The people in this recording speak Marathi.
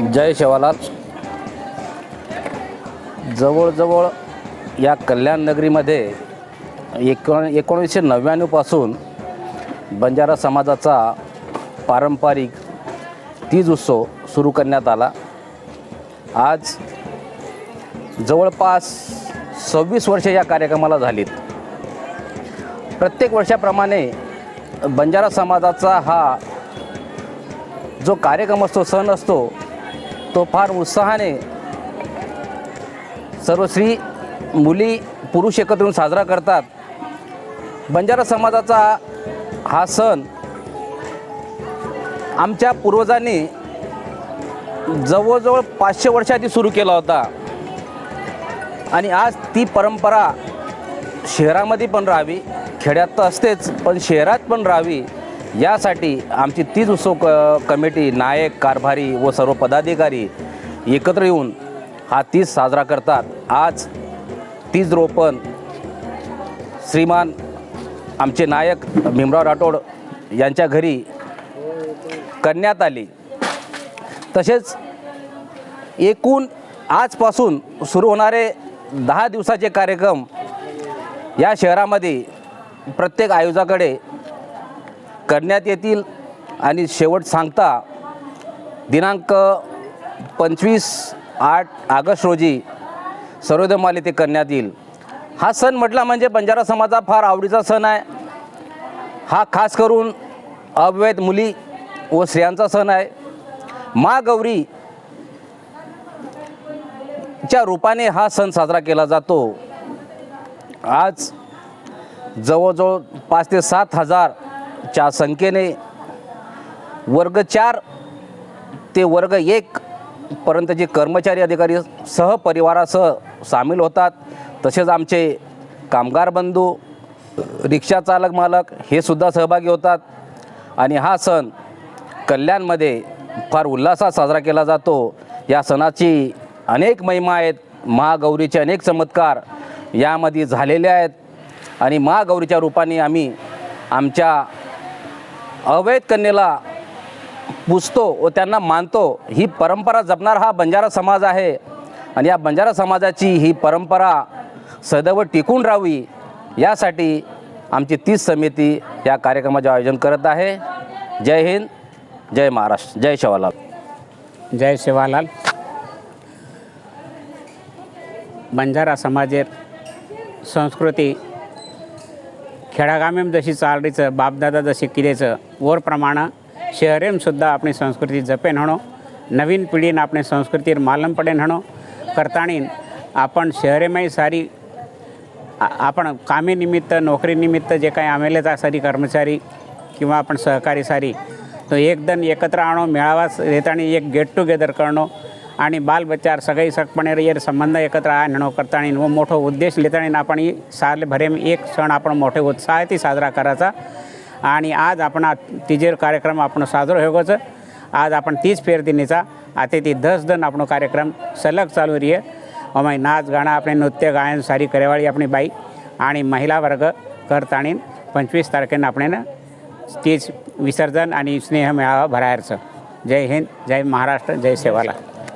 जय शेवालाल जवळजवळ या कल्याण नगरीमध्ये एकोण एकोणीसशे नव्याण्णवपासून बंजारा समाजाचा पारंपरिक तीज उत्सव सुरू करण्यात आला. आज जवळपास सव्वीस वर्षे या कार्यक्रमाला झालीत. प्रत्येक वर्षाप्रमाणे बंजारा समाजाचा हा जो कार्यक्रम असतो सण असतो तो फार उत्साहाने सर्व स्त्री मुली पुरुष एकत्र येऊन साजरा करतात. बंजारा समाजाचा हा सण आमच्या पूर्वजांनी जवळजवळ पाचशे वर्षाआधी सुरू केला होता. आणि आज ती परंपरा शहरामध्ये पण राहावी खेड्यात तर असतेच पण शहरात पण राहावी यासाठी आमची तीज उत्सव क कमिटी नायक कारभारी व सर्व पदाधिकारी एकत्र येऊन हा तीज साजरा करतात. आज तीज रोपण श्रीमान आमचे नायक भीमराव राठोड यांच्या घरी करण्यात आली. तसेच एकूण आजपासून सुरू होणारे दहा दिवसाचे कार्यक्रम या शहरामध्ये प्रत्येक आयोजाकडे करण्यात येतील. आणि शेवट सांगता दिनांक पंचवीस आठ ऑगस्ट रोजी सर्वोदय माल येथे करण्यात येईल. हा सण म्हटला म्हणजे बंजारा समाजा फार आवडीचा सण आहे. हा खास करून अवैध मुली व स्त्रियांचा सण आहे. मा गौरी च्या रूपाने हा सण साजरा केला जातो. आज जवळजवळ पाच ते सात हजार च्या संख्येने वर्ग चार ते वर्ग एक पर्यंतचे कर्मचारी अधिकारी सहपरिवारासह सामील होतात तसेच आमचे कामगार बंधू रिक्षा चालक मालक हे सुद्धा सहभागी होतात. आणि हा सण कल्याणमध्ये फार उल्हासात साजरा केला जातो. या सणाची अनेक महिमा आहेत. महागौरीचे अनेक चमत्कार यामध्ये झालेले आहेत. आणि महागौरीच्या रूपाने आम्ही आमच्या अवैध कन्येला पुजतो व त्यांना मानतो. ही परंपरा जपणार हा बंजारा समाज आहे. आणि या बंजारा समाजाची ही परंपरा सदैव टिकून राहावी यासाठी आमची तीच समिती या कार्यक्रमाचे आयोजन करत आहे. जय हिंद जय महाराष्ट्र जय शेवालाल. जय शेवालाल. बंजारा समाजेर संस्कृती खेडागामेम जशी चालरीचं बापदादा जशी किदेचं वर प्रमाण शहरेमसुद्धा आपली संस्कृती जपेन हणो नवीन पिढीन आपली संस्कृतीर मालम पडेन हणो करताणीन आपण शहरेमही सारी आपण कामे निमित्त जे काही आमेले सारी कर्मचारी किंवा आपण सहकारी सारी तो एकदम एकत्र आणो मेळावा येताणी एक गेट टुगेदर करणं आणि बाल बच्चार सगळी सगपणे येर संबंध एकत्र आणणं करताणी व मोठो उद्देश लेताणी आपण ही साल भरेम एक सण आपण मोठे उत्साहाती साजरा करायचा. आणि आज आपण तिजेर कार्यक्रम आपण साजरो हेगोचं. आज आपण तीच फेर दिनीचा. आता ती दस दन आपण कार्यक्रम सलग चालू रहिये अमाय नाच गाणं आपले नृत्य गायन सारी करेवाळी आपली बाई आणि महिला वर्ग करताणीन पंचवीस तारखेनं आपण तीज विसर्जन आणि स्नेह मेळावा भरायचं. जय हिंद जय महाराष्ट्र जय सेवाला